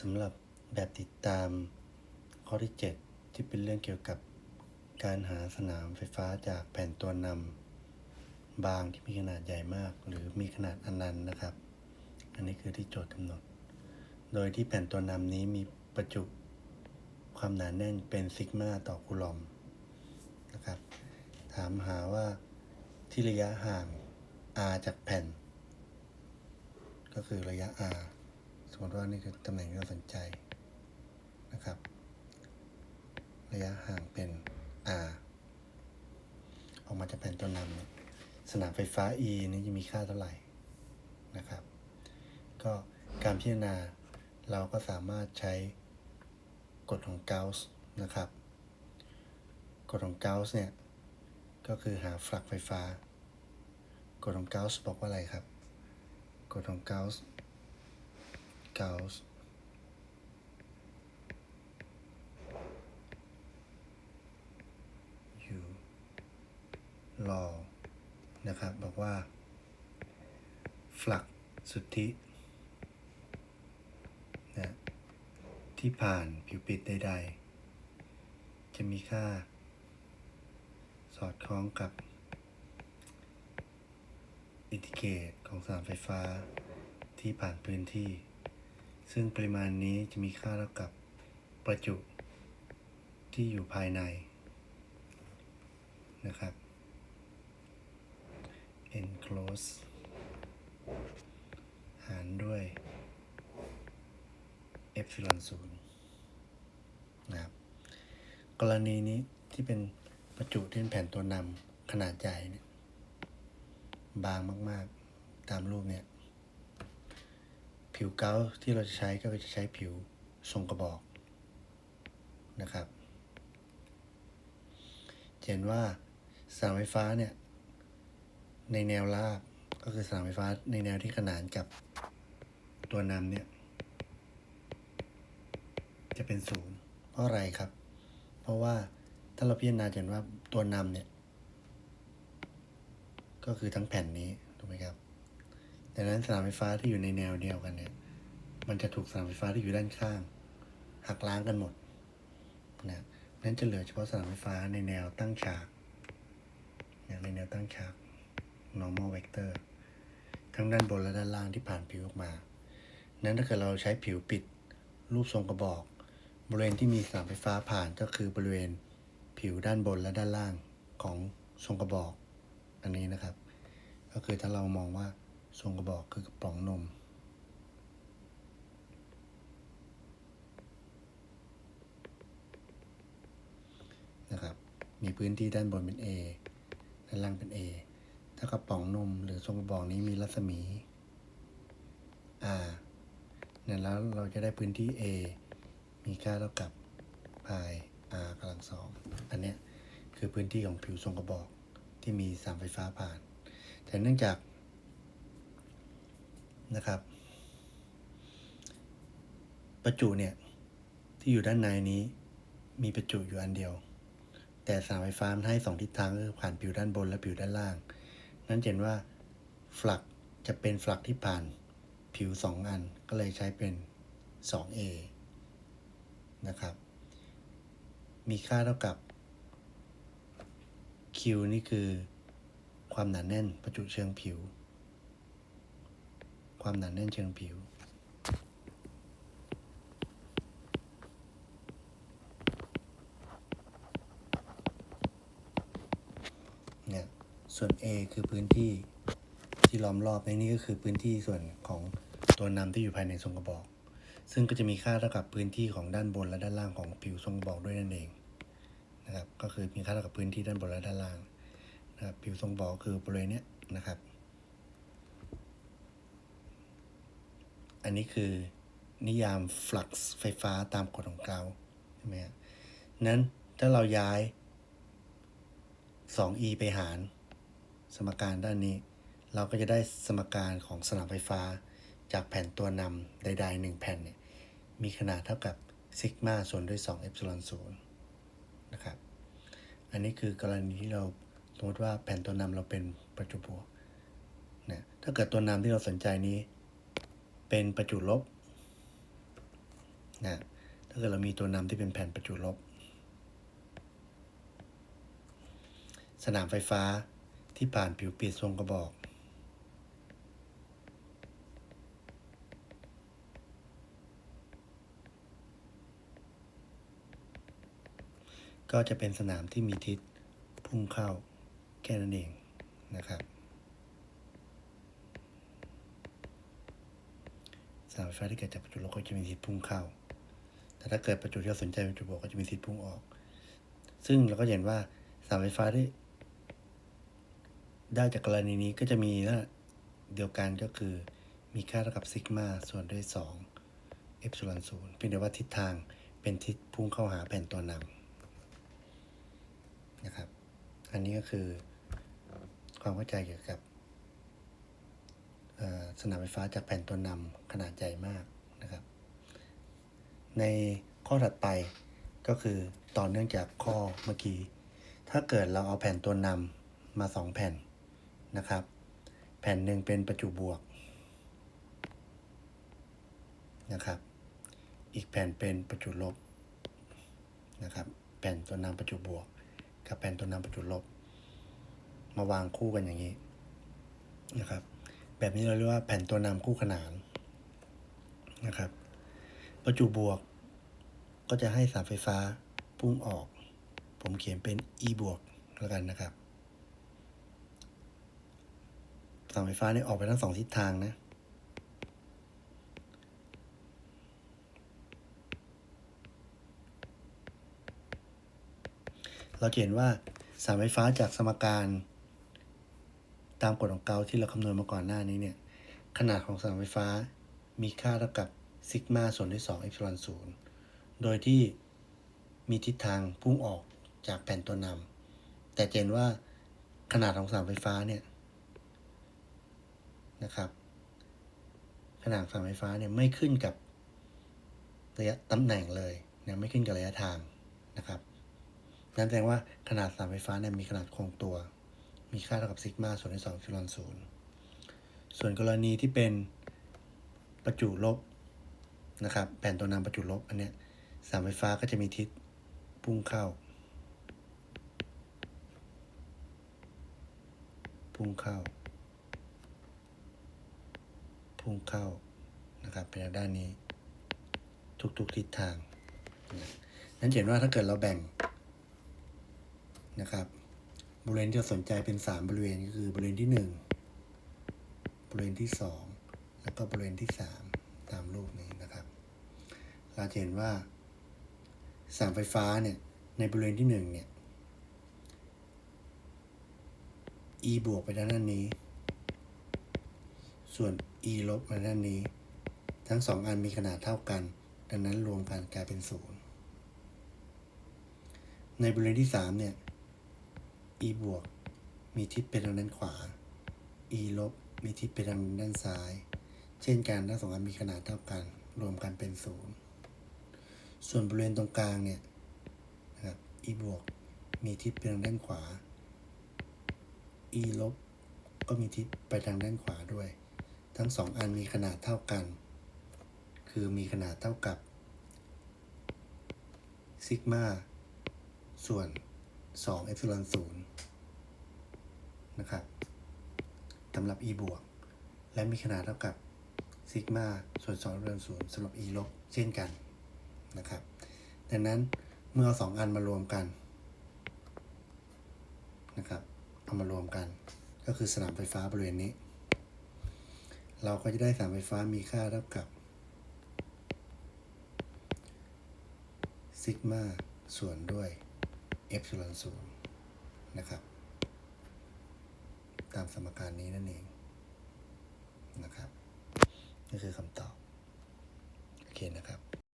สำหรับแบบติดตามข้อที่ 7 ที่เป็นเรื่องเกี่ยวกับการหาสนามไฟฟ้าจากแผ่นตัวนำบางที่มีขนาดใหญ่มาก หรือมีขนาดอนันต์นะครับ อันนี้คือที่โจทย์กำหนด โดยที่แผ่นตัวนำนี้มีประจุความหนาแน่นเป็นซิกมาต่อคูลอมนะครับ ถามหาว่าที่ระยะห่าง r จากแผ่น ก็คือระยะ r สมมติว่านี่คือตำแหน่งที่เราสนใจนะครับ ระยะห่างเป็น r ออกมาจากแผ่นตัวนำเนี่ยสนามไฟฟ้า E นี้จะมีค่าเท่าไหร่นะครับ ก็การพิจารณาเราก็สามารถใช้กฎของเกาส์นะครับ กฎของเกาส์เนี่ย ก็คือหาฟลักไฟฟ้ากฎของเกาส์บอกว่าอะไรครับกฎของเกาส์ เกาส์อยู่ law นะครับ บอกว่าฟลักสุทธินะที่ผ่านผิวปิดใด ๆ จะมีค่า สอดคล้องกับอินทิเกรตของสนามไฟฟ้าที่ผ่านพื้นที่ ซึ่งปริมาณนี้จะมีค่าเท่ากับประจุที่อยู่ภายในนะครับ enclose หารด้วย epsilon ศูนย์นะครับ กรณีนี้ที่เป็นประจุที่เป็นแผ่นตัวนำขนาดใหญ่เนี่ยบางมาก ๆ ตามรูปเนี่ย ผิวเกาที่เราจะใช้ก็จะใช้ผิวทรงกระบอกนะครับเห็นว่าสนามไฟฟ้าเนี่ยในแนวราบก็คือสนามไฟฟ้าในแนวที่ขนานกับตัวนำเนี่ยจะเป็นศูนย์เพราะอะไรครับ เพราะว่าถ้าเราพิจารณาเห็นว่าตัวนำเนี่ยก็คือทั้งแผ่นนี้ถูกไหมครับ ดังนั้นสนามไฟฟ้าที่อยู่ในแนวเดียวกันเนี่ย มันจะถูกสนามไฟฟ้าที่อยู่ด้านข้าง หักล้างกันหมดนะนั้นจะเหลือเฉพาะสนามไฟฟ้าในแนวตั้งฉากอย่างในแนวตั้งฉาก normal vector ทั้งด้านบนและด้านล่างที่ผ่านผิวออกมา นั้นถ้าเกิดเราใช้ผิวปิดรูปทรงกระบอก บริเวณที่มีสนามไฟฟ้าผ่านก็คือบริเวณผิวด้านบนและด้านล่างของทรงกระบอก อันนี้นะครับ ก็คือถ้าเรามองว่า ทรงกระบอกคือกระป๋องนม นะครับ มีพื้นที่ด้านบนเป็น A ด้านล่างเป็น A ถ้ากระป๋องนมหรือทรงกระบอกนี้มีรัศมี R เนี่ยแล้วเราจะได้พื้นที่ A มีค่าเท่ากับ pi r กำลังสองอันเนี้ยคือพื้นที่ของผิวทรงกระบอกที่มีสามไฟฟ้าผ่าน แต่เนื่องจาก นะครับ ประจุเนี่ย ที่อยู่ด้านในนี้ มีประจุอยู่อันเดียว แต่สามไฟฟ้ามันให้สองทิศทางคือผ่านผิวด้านบนและผิวด้านล่าง นั้นเห็นว่าฟลักจะเป็นฟลักที่ผ่านผิวสองอันก็เลยใช้เป็น 2A นะครับ มีค่าเท่ากับ Q นี่คือความหนาแน่นประจุเชิงผิว ความหนาแน่นเชิงผิว เนี่ย ส่วน A คือพื้นที่ที่ล้อมรอบในนี้ก็คือพื้นที่ส่วนของตัวนำที่อยู่ภายในทรงกระบอก ซึ่งก็จะมีค่าเท่ากับพื้นที่ของด้านบนและด้านล่างของผิวทรงกระบอกด้วยนั่นเองนะครับ ก็คือมีค่าเท่ากับพื้นที่ด้านบนและด้านล่างนะครับผิวทรงกระบอกคือบริเวณเนี้ยนะครับ อันนี้คือนิยามฟลักซ์ไฟฟ้าตามกฎของเกาใช่ไหมฮะนั้นถ้าเราย้าย 2e ไปหาร สมการด้านนี้ เราก็จะได้สมการของสนามไฟฟ้า จากแผ่นตัวนำใดๆหนึ่งแผ่นเนี่ยมีขนาดเท่ากับซิกมาส่วนด้วย2เอฟซิลอนศูนย์นะครับ อันนี้คือกรณีที่เราสมมติว่าแผ่นตัวนำเราเป็นประจุบวกนะถ้าเกิดตัวนำที่เราสนใจนี้ เป็นประจุลบนะถ้าเกิดเรามีตัวนำที่เป็นแผ่นประจุลบ สนามไฟฟ้าที่ผ่านผิวเปิดทรงกระบอก ก็จะเป็นสนามที่มีทิศพุ่งเข้าแค่นั้นเองนะครับ สามไฟฟ้าที่เกิดจากประจุลบก็จะมีสิทิศพุ่งเข้า แต่ถ้าเกิดประจุที่เราสนใจเป็นประจุบวกก็จะมีสิทิศพุ่งออก ซึ่งเราก็เห็นว่าสามไฟฟ้าที่ได้จากกรณีนี้ก็จะมีนะเดียวกันก็คือมีค่าเท่ากับซิกมาส่วนด้วย 2 เอฟซูลอนศูนย์เพียงแต่ว่าทิศทางเป็นทิศพุ่งเข้าหาแผ่นตัวนำนะครับ อันนี้ก็คือความเข้าใจเกี่ยวกับ สนามไฟฟ้าจากแผ่นตัวนำขนาดใหญ่มากนะครับ ในข้อถัดไปก็คือต่อเนื่องจากข้อเมื่อกี้ ถ้าเกิดเราเอาแผ่นตัวนำมาสองแผ่นนะครับ แผ่นหนึ่งเป็นประจุบวกนะครับ อีกแผ่นเป็นประจุลบนะครับแผ่นตัวนำประจุบวก กับแผ่นตัวนำประจุลบ มาวางคู่กันอย่างนี้นะครับ แบบนี้เราเรียกว่าแผ่นตัวนำคู่ขนานนะครับ ประจุบวกก็จะให้สารไฟฟ้าพุ่งออก ผมเขียนเป็น e บวกแล้วกันนะครับสารไฟฟ้าเนี่ยออกไปทั้งสองทิศทางนะเราเห็นว่าสารไฟฟ้าจากสมการ ตามกฎของเกาที่เราคำนวณมาก่อนหน้านี้เนี่ยขนาดของสนารไฟฟ้ามีค่าเท่ากับซิกมาส่วนด้วย2เอฟซอนศูนย์โดยที่มีทิศทางพุ่งออกจากแผ่นตัวนำแต่เห็นว่าขนาดของสนารไฟฟ้าเนี่ยนะครับ ขนาดของสารไฟฟ้าเนี่ยไม่ขึ้นกับระยะตำแหน่งเลยนะไม่ขึ้นกับระยะทางนะครับนั่นแสดงว่าขนาดสนารไฟฟ้าเนี่ยมีขนาดคงตัว มีค่าเท่ากับซิกมาส่วนด้วย2ฟิลอนศูนย์ส่วนกรณีที่เป็นประจุลบนะครับแผ่นตัวนำประจุลบอันเนี้ยสารไฟฟ้าก็จะมีทิศพุ่งเข้า พุ่งเข้า พุ่งเข้านะครับเป็นด้านนี้ทุกๆทิศทางนั้นเห็นว่าถ้าเกิดเราแบ่งนะครับ บริเวณที่เราสนใจเป็นสามบริเวณก็คือบริเวณที่หนึ่งบริเวณที่สองแล้วก็บริเวณที่สามตามรูปนี้นะครับ เราจะเห็นว่าสามไฟฟ้าเนี่ยในบริเวณที่หนึ่งเนี่ย e บวกไปด้านด้านนี้ ส่วน e ลบมาด้านนี้ ทั้งสองอันมีขนาดเท่ากัน ดังนั้นรวมกันกลายเป็นศูนย์ในบริเวณที่สามเนี่ย e บวกมีทิศไปทางด้านขวา e ลบมีทิศไปทางด้านซ้าย เช่นกันทั้งสองอันมีขนาดเท่ากัน รวมกันเป็นศูนย์ส่วนบริเวณตรงกลางเนี่ยนะครับ e บวกมีทิศไปทางด้านขวา e ลบก็มีทิศไปทางด้านขวาด้วย ทั้งสองอันมีขนาดเท่ากัน คือมีขนาดเท่ากับซิกมาส่วน2เอฟซิลอนศูนย์ นะครับสำหรับ e บวก และมีขนาดเท่ากับซิกมาส่วน2อฟซิลอนศูนย์สำหรับ e ลบเช่นกันนะครับ ดังนั้นเมื่อเอาสองอันมารวมกันนะครับเอามารวมกัน ก็คือสนามไฟฟ้าบริเวณนี้ เราก็จะได้สนามไฟฟ้ามีค่าเท่ากับซิกมาส่วนด้วยเอฟซิลอนศูนย์นะครับ ตามสมการนี้นั่นเองนะครับนี่คือคำตอบ โอเคนะครับ